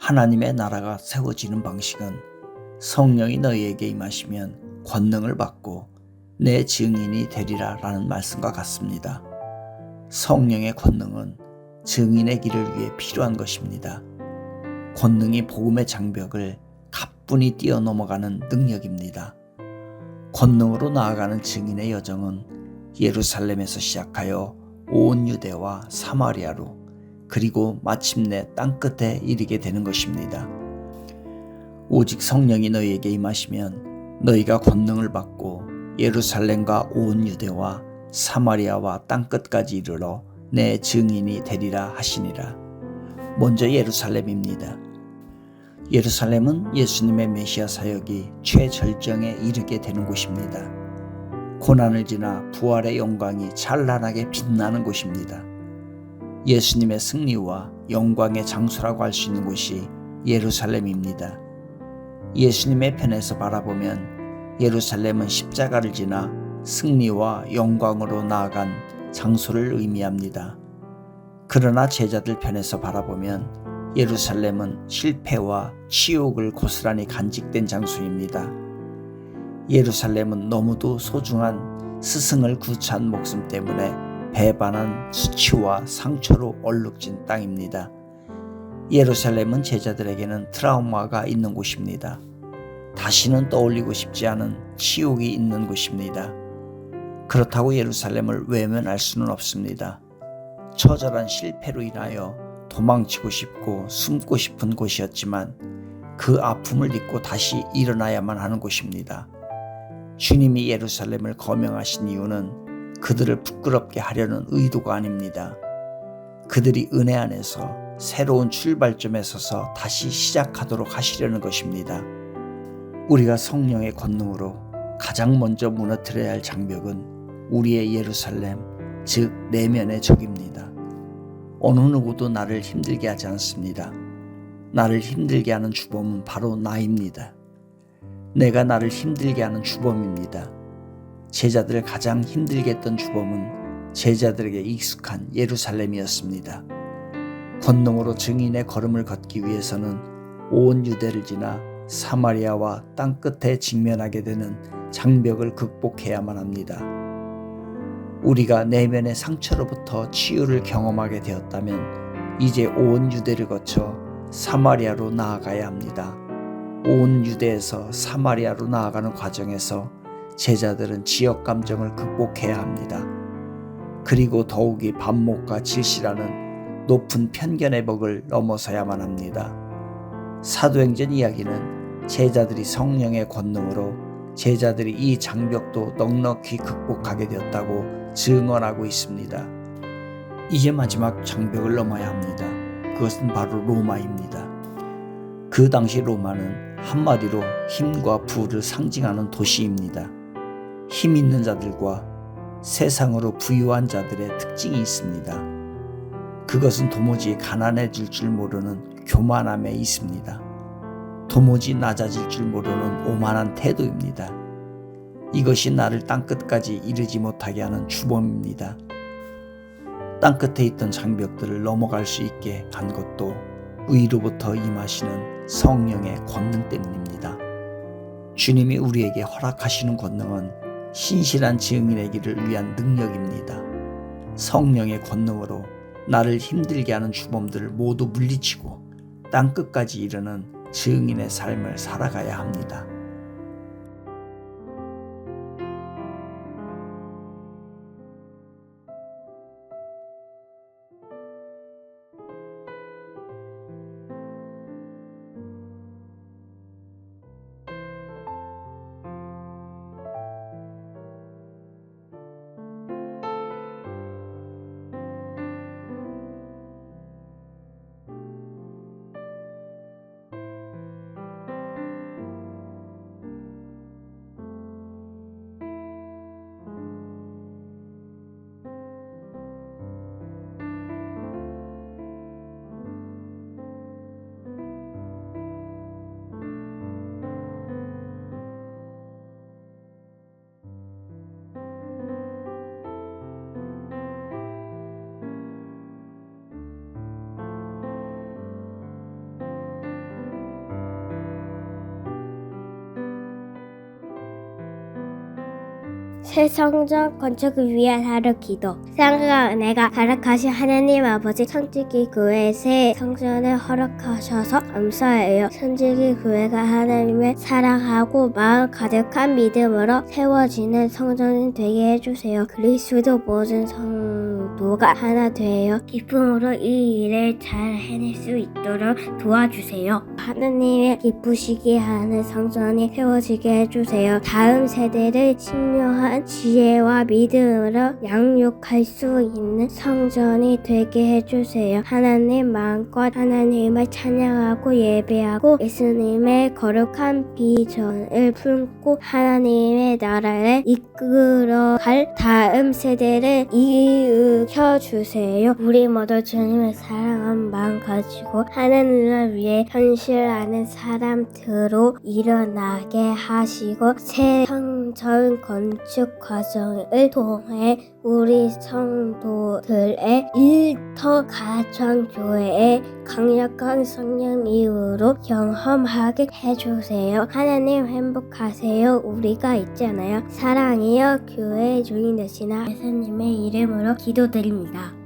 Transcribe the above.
하나님의 나라가 세워지는 방식은 성령이 너희에게 임하시면 권능을 받고 내 증인이 되리라 라는 말씀과 같습니다. 성령의 권능은 증인의 길을 위해 필요한 것입니다. 권능이 복음의 장벽을 가뿐히 뛰어넘어가는 능력입니다. 권능으로 나아가는 증인의 여정은 예루살렘에서 시작하여 온 유대와 사마리아로 그리고 마침내 땅끝에 이르게 되는 것입니다. 오직 성령이 너희에게 임하시면 너희가 권능을 받고 예루살렘과 온 유대와 사마리아와 땅끝까지 이르러 내 증인이 되리라 하시니라. 먼저 예루살렘입니다. 예루살렘은 예수님의 메시아 사역이 최절정에 이르게 되는 곳입니다. 고난을 지나 부활의 영광이 찬란하게 빛나는 곳입니다. 예수님의 승리와 영광의 장소라고 할 수 있는 곳이 예루살렘입니다. 예수님의 편에서 바라보면 예루살렘은 십자가를 지나 승리와 영광으로 나아간 장소를 의미합니다. 그러나 제자들 편에서 바라보면 예루살렘은 실패와 치욕을 고스란히 간직된 장소입니다. 예루살렘은 너무도 소중한 스승을 구차한 목숨 때문에 배반한 수치와 상처로 얼룩진 땅입니다. 예루살렘은 제자들에게는 트라우마가 있는 곳입니다. 다시는 떠올리고 싶지 않은 치욕이 있는 곳입니다. 그렇다고 예루살렘을 외면할 수는 없습니다. 처절한 실패로 인하여 도망치고 싶고 숨고 싶은 곳이었지만 그 아픔을 잊고 다시 일어나야만 하는 곳입니다. 주님이 예루살렘을 거명하신 이유는 그들을 부끄럽게 하려는 의도가 아닙니다. 그들이 은혜 안에서 새로운 출발점에 서서 다시 시작하도록 하시려는 것입니다. 우리가 성령의 권능으로 가장 먼저 무너뜨려야 할 장벽은 우리의 예루살렘, 즉 내면의 적입니다. 어느 누구도 나를 힘들게 하지 않습니다. 나를 힘들게 하는 주범은 바로 나입니다. 내가 나를 힘들게 하는 주범입니다. 제자들을 가장 힘들게 했던 주범은 제자들에게 익숙한 예루살렘이었습니다. 권능으로 증인의 걸음을 걷기 위해서는 온 유대를 지나 사마리아와 땅끝에 직면하게 되는 장벽을 극복해야만 합니다. 우리가 내면의 상처로부터 치유를 경험하게 되었다면 이제 온 유대를 거쳐 사마리아로 나아가야 합니다. 온 유대에서 사마리아로 나아가는 과정에서 제자들은 지역 감정을 극복해야 합니다. 그리고 더욱이 반목과 질시라는 높은 편견의 벽을 넘어서야만 합니다. 사도행전 이야기는 제자들이 성령의 권능으로 제자들이 이 장벽도 넉넉히 극복하게 되었다고 증언하고 있습니다. 이제 마지막 장벽을 넘어야 합니다. 그것은 바로 로마입니다. 그 당시 로마는 한마디로 힘과 부를 상징하는 도시입니다. 힘 있는 자들과 세상으로 부유한 자들의 특징이 있습니다. 그것은 도무지 가난해질 줄 모르는 교만함에 있습니다. 도무지 낮아질 줄 모르는 오만한 태도입니다. 이것이 나를 땅끝까지 이르지 못하게 하는 주범입니다. 땅끝에 있던 장벽들을 넘어갈 수 있게 한 것도 위로부터 임하시는 성령의 권능 때문입니다. 주님이 우리에게 허락하시는 권능은 신실한 증인의 길을 위한 능력입니다. 성령의 권능으로 나를 힘들게 하는 주범들을 모두 물리치고 땅끝까지 이르는 증인의 삶을 살아가야 합니다. 새 성전 건축을 위한 하루 기도. 사랑과 은혜가 가득하신 하나님 아버지 성지기 교회 새 성전을 허락하셔서 감사해요. 성지기 교회가 하나님을 사랑하고 마음 가득한 믿음으로 세워지는 성전이 되게 해주세요. 그리스도 모든 성 도가 하나 되어 기쁨으로 이 일을 잘 해낼 수 있도록 도와주세요. 하나님의 기쁘시게 하는 성전이 세워지게 해주세요. 다음 세대를 신령한 지혜와 믿음으로 양육할 수 있는 성전이 되게 해주세요. 하나님 마음껏 하나님을 찬양하고 예배하고 예수님의 거룩한 비전을 품고 하나님의 나라를 이끌어 갈 다음 세대를 이으 켜 주세요. 우리 모두 주님의 사랑한 마음 가지고 하나님을 위해 현실하는 사람들로 일어나게 하시고 새 성전 건축 과정을 통해 우리 성도들의 일 터 가정교회의 강력한 성령 이후로 경험하게 해주세요. 하나님 행복하세요. 우리가 있잖아요. 사랑이여 교회 주인 되시나 예수님의 이름으로 기도드립니다.